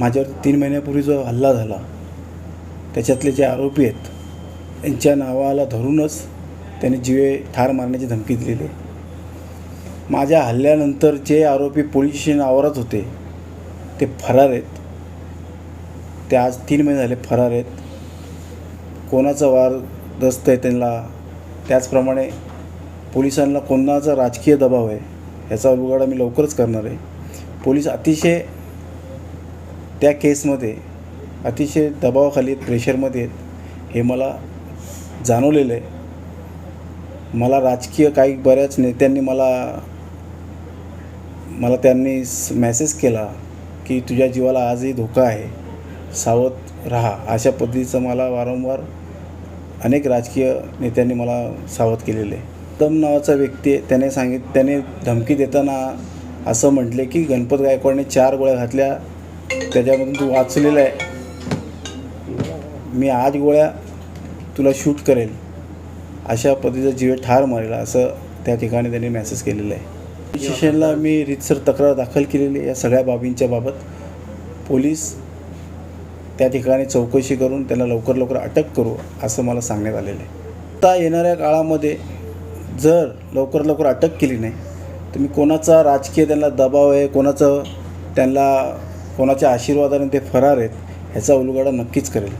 माझ्यावर तीन महिन्यापूर्वी जो हल्ला झाला त्याच्यातले जे आरोपी आहेत त्यांच्या नावाला धरूनच त्यांनी जीवे ठार मारण्याची धमकी दिलेली आहे. माझ्या हल्ल्यानंतर जे आरोपी पोलीस स्टेशन आवारात होते ते फरार आहेत. ते आज तीन महिने झाले फरार आहेत. कोणाचा वार दस्त आहे त्यांना त्याचप्रमाणे पोलिसांना कोणाचा राजकीय दबाव आहे याचा उलगडा मी लवकरच करणार आहे. पोलीस अतिशय त्या केसमध्ये अतिशय दबावाखाली आहेत, प्रेशरमध्ये आहेत हे मला जाणवलेलं आहे. मला राजकीय काही बऱ्याच नेत्यांनी मला मला त्यांनी मेसेज केला की तुझ्या जीवाला आजही धोका आहे. सावध राहा. अशा पद्धतीचं मला वारंवार अनेक राजकीय नेत्यांनी मला सावध केलेले आहे. दम नावाचा व्यक्ती आहे. त्याने सांगित त्याने धमकी देताना असं म्हटले की गणपत गायकवाडने चार गोळ्या घातल्या. त्याच्यामधून तू वाचलेला आहे. मी आठ गोळ्या तुला शूट करेल. अशा पद्धतीचं जीवे ठार मारेल असं त्या ठिकाणी त्यांनी मेसेज केलेलं आहे. पोलीस स्टेशनला मी रितसर तक्रार दाखल केलेली या सगळ्या बाबींच्या बाबत. पोलीस त्या ठिकाणी चौकशी करून त्यांना लवकर लवकर अटक करू असं मला सांगण्यात आलेलं आहे. आता येणाऱ्या काळामध्ये जर लवकर लवकर अटक केली नाही तर मी कोणाचा राजकीय त्यांना दबाव आहे कोणाचं त्यांना कोणाच्या आशीर्वादाने ते फरार आहेत ह्याचा उलगडा नक्कीच करेल.